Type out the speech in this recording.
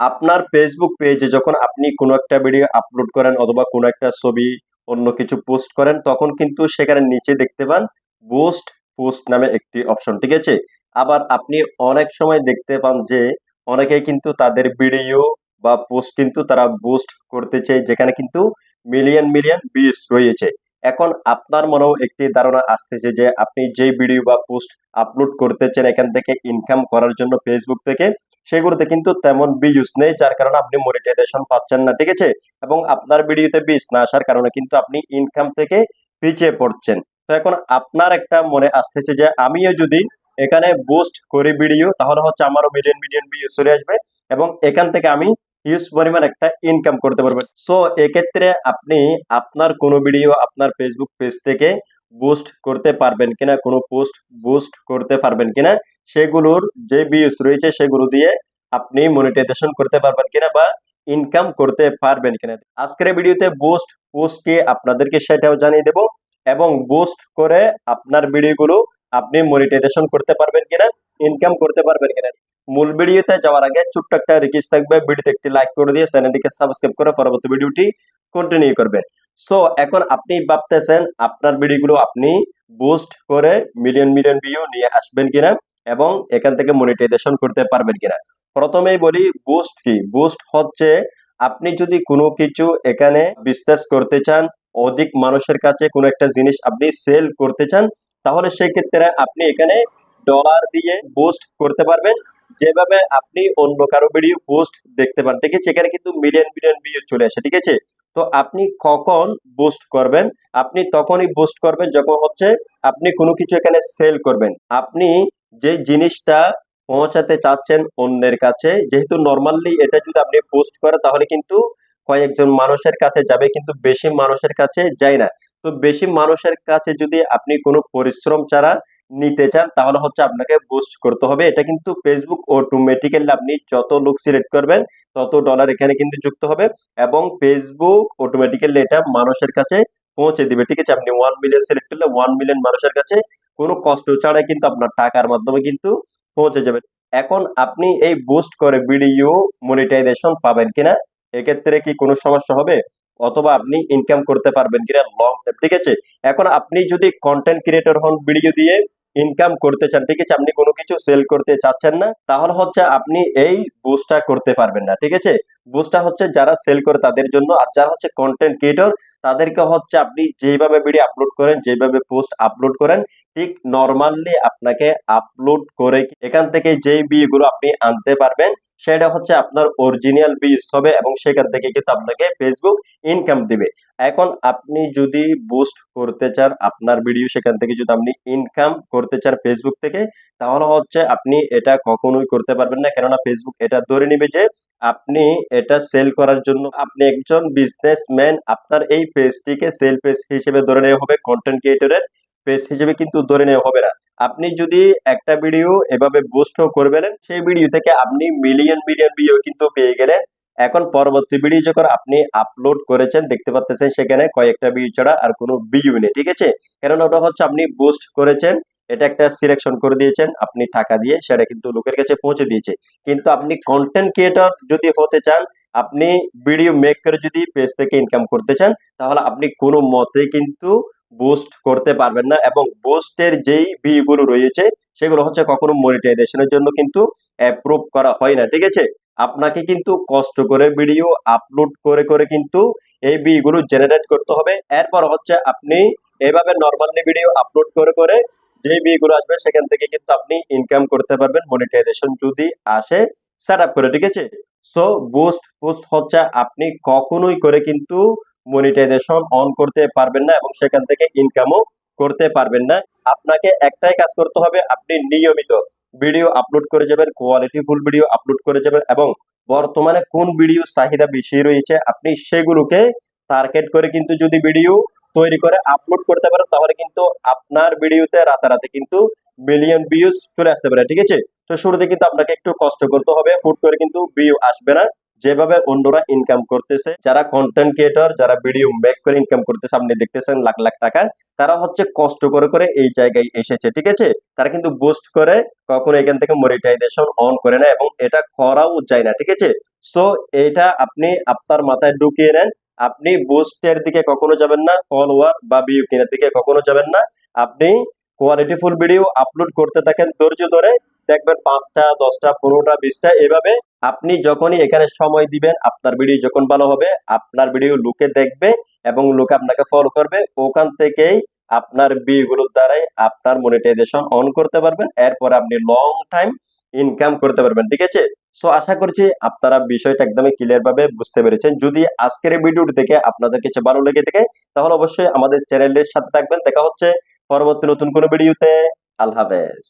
আপনার ফেসবুক পেজে যখন আপনি কোনো একটা ভিডিও আপলোড করেন অথবা কোনো একটা ছবি, অন্য কিছু পোস্ট করেন, তখন কিন্তু সেখানে নিচে দেখতে পান বুস্ট পোস্ট নামে একটি অপশন ঠিক আছে? আবার আপনি অনেক সময় দেখতে পান যে, অনেকেই কিন্তু তাদের ভিডিও বা পোস্ট কিন্তু তারা বুস্ট করতে চায়, যেখানে কিন্তু মিলিয়ন মিলিয়ন ভিউজ রয়েছে। এখন আপনার মনেও একটি ধারণা আসতেছে যে, আপনি যে ভিডিও বা পোস্ট আপলোড করতেছেন এখান থেকে ইনকাম করার জন্য ফেসবুক থেকে সেগুলোতে কিন্তু তেমন ভিউজ নেই, যার কারণে আপনি মনিটাইজেশন পাচ্ছেন না, ঠিক আছে? এবং আপনার ভিডিওতে ভিউজ না আসার কারণে কিন্তু আপনি ইনকাম থেকে পিছিয়ে পড়ছেন। তো এখন আপনার একটা মনে আসতেছে যে, আমিও যদি এখানে বুস্ট করি ভিডিও তাহলে হচ্ছে আমারও মিলিয়ন মিলিয়ন ভিউ চলে আসবে এবং এখান থেকে আমি হিউজ পরিমাণ একটা ইনকাম করতে পারবেন সো এক্ষেত্রে আপনি আপনার কোনো ভিডিও আপনার ফেসবুক পেজ থেকে বুস্ট করতে পারবেন কিনা, কোনো পোস্ট বুস্ট করতে পারবেন কিনা, সেগুলোর যে ভিউজ রয়েছে সেগুলো দিয়ে আপনি মনিটাইজেশন করতে পারবেন কিনা বা ইনকাম করতে পারবেন কিনা। আজকের ভিডিওতে বুস্ট পোস্ট কি আপনাদেরকে সেটাও জানিয়ে দেব এবং বুস্ট করে আপনার ভিডিওগুলো আপনি মনিটাইজেশন করতে পারবেন কিনা ইনকাম করতে পারবেন কিনা। মূল ভিডিওতে যাওয়ার আগে ছোট্ট একটা রিকোয়েস্ট থাকবে, ভিডিওতে একটি লাইক করে দিয়ে চ্যানেলটিকে সাবস্ক্রাইব করে পরবর্তী ভিডিওটি কন্টিনিউ করবেন। সো এখন আপনি ভাবতেছেন আপনার ভিডিওগুলো আপনি বুস্ট করে মিলিয়ন মিলিয়ন ভিউ নিয়ে আসবেন কিনা এবং এখান থেকে মনিটাইজেশন করতে পারবেন কিনা? প্রথমেই বলি বুস্ট কি? বুস্ট হচ্ছে আপনি যদি কোনো কিছু এখানে বিজনেস করতে চান, অধিক মানুষের কাছে কোনো একটা জিনিস আপনি সেল করতে চান, তাহলে সেই ক্ষেত্রে আপনি এখানে ডলার দিয়ে বুস্ট করতে পারবেন। যেভাবে আপনি অন্য কারও ভিডিও পোস্ট দেখতে পান, ঠিক আছে? এখানে কিন্তু মিলিয়ন মিলিয়ন ভিউ চলে আসে, ঠিক আছে? তো আপনি কখন বুস্ট করবেন? আপনি তখনই বুস্ট করবেন যখন হচ্ছে আপনি কোনো কিছু এখানে সেল করবেন। আপনি যে জিনিসটা পৌঁছাতে চাচ্ছেন অন্যের কাছে, যেহেতু নর্মালি এটা যদি আপনি পোস্ট করেন তাহলে কিন্তু কয়েকজন মানুষের কাছে যাবে, কিন্তু বেশি মানুষের কাছে যায় না। তো বেশি মানুষের কাছে যদি আপনি কোনো পরিশ্রম ছাড়া নিতে চান, তাহলে হচ্ছে আপনাকে বুস্ট করতে হবে। এটা কিন্তু ফেসবুক অটোমেটিক্যালি আপনি যত লোক সিলেক্ট করবেন, তত ডলার এখানে কিন্তু যুক্ত হবে এবং ফেসবুক অটোমেটিক্যালি এটা মানুষের কাছে পৌঁছে দিবে। ঠিক আছে, আপনি ওয়ান মিলিয়ন সিলেক্ট করলে ওয়ান মিলিয়ন মানুষের কাছে কোনো কষ্ট ছাড়াই কিন্তু আপনার টাকার মাধ্যমে কিন্তু পৌঁছে যাবে। এখন আপনি এই বুস্ট করে ভিডিও মনিটাইজেশন পাবেন কিনা, এক্ষেত্রে কি কোনো সমস্যা হবে? অথবা আপনি ইনকাম করতে পারবেন কিনা লং টাইম ঠিক আছে, এখন আপনি যদি কন্টেন্ট ক্রিয়েটর হন ভিডিও দিয়ে ইনকাম করতে চান, ঠিক আছে? আপনি কোনো কিছু সেল করতে চাচ্ছেন না, তাহলে হচ্ছে আপনি এই বুস্টটা করতে পারবেন না, ঠিক আছে? বুস্টটা হচ্ছে যারা সেল করে তাদের জন্য আর যারা হচ্ছে কন্টেন্ট ক্রিয়েটর তাদেরকে হচ্ছে আপনি যেভাবে ভিডিও আপলোড করেন যেভাবে পোস্ট আপলোড করেন, ঠিক নর্মালি আপনাকে আপলোড করে এখান থেকে যেই বিয়েগুলো আপনি আনতে পারবেন সেটা হচ্ছে আপনার অরিজিনাল বিজ হবে এবং সেখান থেকে কিন্তু আপনাকে ফেসবুক ইনকাম দিবে। এখন আপনি যদি বুস্ট করতে চান আপনার ভিডিও সেখান থেকে যদি আপনি ইনকাম করতে চান ফেসবুক থেকে, তাহলে হচ্ছে আপনি এটা কখনোই করতে পারবেন না। কেননা ফেসবুক এটা ধরে নিবে যে আপনি এটা সেল করার জন্য আপনি একজন বিজনেসম্যান আপনার এই পেজটিকে সেল পেজ হিসেবে ধরে নেওয়া হবে কন্টেন্ট ক্রিয়েটরের পেজ হিসেবে কিন্তু ধরে নেওয়া হবে না। আপনি যদি একটা ভিডিও এভাবে বুস্ট করবেন সেই ভিডিও থেকে আপনি মিলিয়ন মিলিয়ন ভিডিও কিন্তু পেয়ে গেলেন। এখন পরবর্তী ভিডিও যখন আপনি আপলোড করেছেন, দেখতে পাচ্ছেন সেখানে কয়েকটা ভিউ ছাড়া আর কোনো ভিউ নেই, ঠিক আছে? কারণ ওটা হচ্ছে আপনি বুস্ট করেছেন, এটা একটা সিলেকশন করে দিয়েছেন, আপনি টাকা দিয়ে সেটা কিন্তু লোকের কাছে পৌঁছে দিয়েছে। কিন্তু আপনি কন্টেন্ট ক্রিয়েটর যদি হতে চান, আপনি ভিডিও মেক করে যদি পেজ থেকে ইনকাম করতে চান, তাহলে আপনি কোনো মতে কিন্তু বুস্ট করতে পারবেন না এবং বুস্টের যেই ভিউগুলো রয়েছে সেগুলো হচ্ছে কখনো মনিটাইজেশনের জন্য কিন্তু অ্যাপ্রুভ করা হয় না, ঠিক আছে? আপনাকে কিন্তু কষ্ট করে ভিডিও আপলোড করে করে কিন্তু এই বিগুলো জেনারেট করতে হবে। এরপর হচ্ছে আপনি এইভাবে নর্মালি ভিডিও আপলোড করে করে যে বিগুলো আসবে সেখান থেকে কিন্তু আপনি ইনকাম করতে পারবেন মনিটাইজেশন যদি আসে সেট করে, ঠিক আছে? সো বুস্ট পোস্ট হচ্ছে আপনি কখনোই করে কিন্তু মনিটাইজেশন অন করতে পারবেন না এবং সেখান থেকে ইনকামও করতে পারবেন না। আপনাকে একটাই কাজ করতে হবে, আপনি নিয়মিত ভিডিও আপলোড করে যাবেন কোয়ালিটি ফুল ভিডিও আপলোড করে যাবেন এবং বর্তমানে কোন ভিডিও চাহিদা বেশি রয়েছে আপনি সেগুলোকে টার্গেট করে কিন্তু যদি ভিডিও তৈরি করে আপলোড করতে পারেন, তাহলে কিন্তু আপনার ভিডিওতে রাতারাতি কিন্তু মিলিয়ন ভিউজ চলে আসতে পারে, ঠিক আছে? তো শুরুতে কিন্তু আপনাকে একটু কষ্ট করতে হবে, হুট করে কিন্তু ভিউ আসবে না। যেভাবে অন্যরা ইনকাম করতেছে, যারা কন্টেন্ট ক্রিয়েটর যারা ভিডিও মেক করে ইনকাম করতেছে, আপনি দেখতেছেন লাখ লাখ টাকা, তারা হচ্ছে কষ্ট করে করে এই জায়গায় এসেছে, ঠিক আছে? তারা কিন্তু বুস্ট করে কখনো এখান থেকে মনিটাইজেশন অন করে না এবং এটা করাও যায় না, ঠিক আছে? সো এটা আপনি আপনার মাথায় ঢুকিয়ে নেন, আপনি বুস্টের দিকে কখনো যাবেন না ফলোয়ার বা ভিউ কেনার দিকে কখনো যাবেন না, আপনি কোয়ালিটিফুল ভিডিও আপলোড করতে থাকেন ধৈর্য ধরে, দেখবেন পাঁচটা, দশটা, পনেরোটা, বিশটা, এভাবে আপনি যখনই এখানে সময় দিবেন, আপনার ভিডিও যখন ভালো হবে, আপনার ভিডিও লোকে দেখবে এবং লোকে আপনাকে ফলো করবে। ওখান থেকেই আপনার ভিউগুলোর দ্বারাই আপনার মনিটাইজেশন অন করতে পারবেন। এরপর আপনি লং টাইম ইনকাম করতে পারবেন, ঠিক আছে? সো আশা করছি আপনারা বিষয়টা একদমই ক্লিয়ার ভাবে বুঝতে পেরেছেন। যদি আজকের ভিডিওটি দেখে আপনাদের কিছু ভালো লেগে থাকে, তাহলে অবশ্যই আমাদের চ্যানেলের সাথে থাকবেন। দেখা হচ্ছে পরবর্তী নতুন কোনো ভিডিওতে আল্লাহ হাফেজ।